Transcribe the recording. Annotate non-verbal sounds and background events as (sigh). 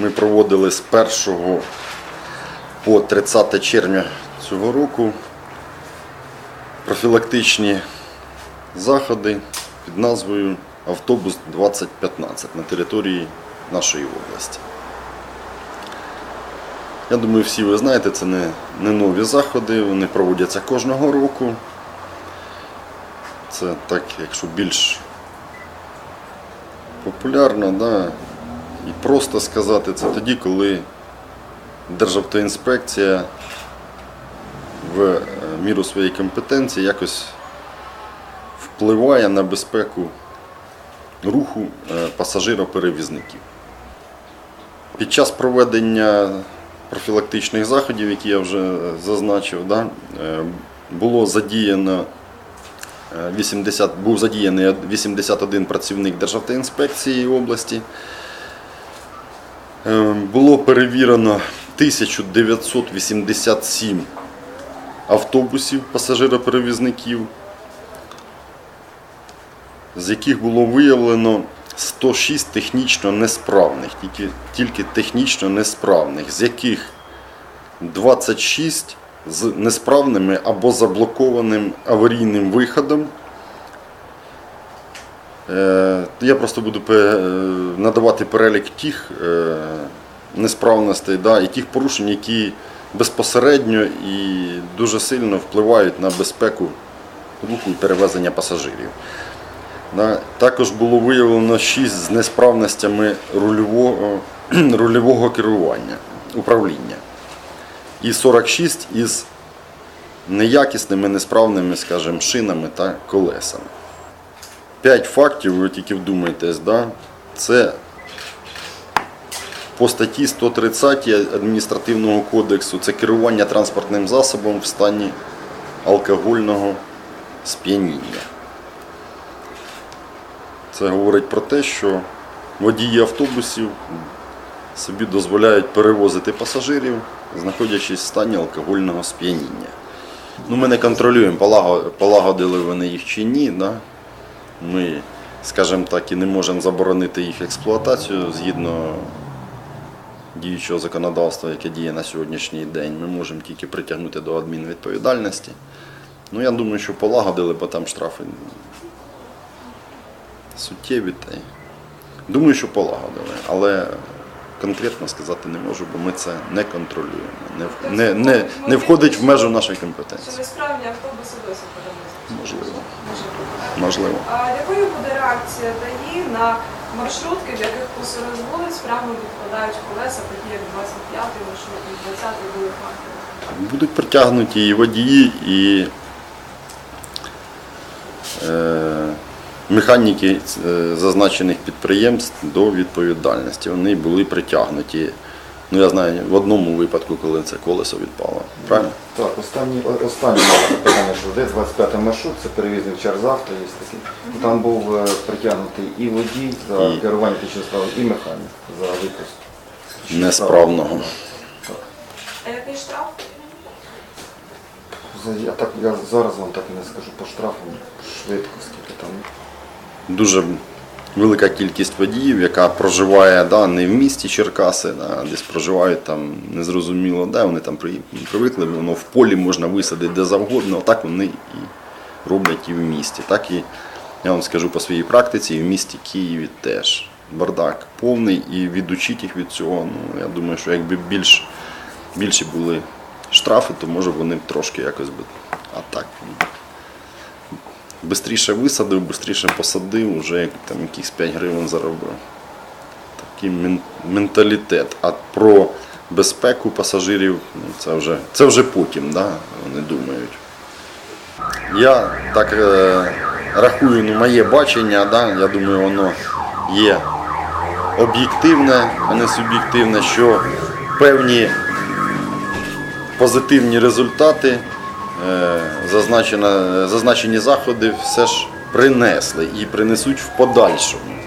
ми проводили з 1 по 30 червня цього року профілактичні заходи під назвою Автобус 2015 на території нашої області. Я думаю, всі ви знаєте, це не, не нові заходи, вони проводяться кожного року. Це так, якщо більш популярно, да, і просто сказати, це тоді, коли Державтоінспекція в е, міру своєї компетенції якось впливає на безпеку руху е, пасажироперевізників. Під час проведення профілактичних заходів, які я вже е, зазначив, да, було задіяно е, 80, був задіяний 81 працівник Державтоінспекції області. Е, Було перевірено 1987 автобусів пасажироперевізників, з яких було виявлено 106 технічно несправних, тільки, тільки технічно несправних, з яких 26 з несправними або заблокованим аварійним виходом. Е, Я просто буду е, надавати перелік тих е, несправностей да, і тих порушень, які безпосередньо і дуже сильно впливають на безпеку руху і перевезення пасажирів. Також було виявлено 6 з несправностями рульового, (clears throat) рульового керування, управління. І 46 із неякісними, несправними, скажімо, шинами та колесами. П'ять фактів, ви тільки вдумайтесь, да? це по статті 130 адміністративного кодексу це керування транспортним засобом в стані алкогольного сп'яніння. Це говорить про те, що водії автобусів собі дозволяють перевозити пасажирів, знаходячись в стані алкогольного сп'яніння. Ну, ми не контролюємо, полагодили вони їх чи ні. Да? Ми, скажімо так, і не можемо заборонити їх експлуатацію згідно діючого законодавства, яке діє на сьогоднішній день. Ми можемо тільки притягнути до адмінвідповідальності. Ну, я думаю, що полагодили, бо там штрафи суттєві. Думаю, що полагодили, але конкретно сказати не можу, бо ми це не контролюємо. Не, не, не, не входить в межу нашої Що компетенції. несправні автобуси досі перевозять? Можливо. Можливо. А якою буде реакція ДАІ на маршрутки, в яких посеред вулиць прямо відкладають колеса, такі як 25-й маршрут і 20-й були? Будуть притягнуті і водії, і е, механіки е, зазначених підприємств до відповідальності. Вони були притягнуті. Ну, я знаю, в одному випадку, коли це колесо відпало. Правильно? Так, останній, останнє питання, що де 25 маршрут, це перевізник Чарзавто, є такий. Там був е, притягнутий і водій за І- керування справою, і механік за випуск. Несправного. Так. А який штраф? Я, так, я зараз вам так і не скажу по штрафу, швидко, скільки там. Дуже велика кількість водіїв, яка проживає да, не в місті Черкаси, да, десь проживають там незрозуміло, де вони там при- привикли, воно в полі можна висадити де завгодно, а так вони і роблять і в місті. Так і я вам скажу по своїй практиці, і в місті Києві теж. Бардак повний і відучити їх від цього. Ну, я думаю, що якби більш, більші були штрафи, то може вони б трошки якось би. А так. Бистріше висадив, бистріше посадив, вже там якихось 5 гривень заробив. Такий мен- менталітет. А про безпеку пасажирів ну, це, вже, це вже потім, да, вони думають. Я так е, рахую, ну, моє бачення, да, я думаю, воно є об'єктивне, а не суб'єктивне, що певні позитивні результати, зазначені заходи все ж принесли і принесуть в подальшому.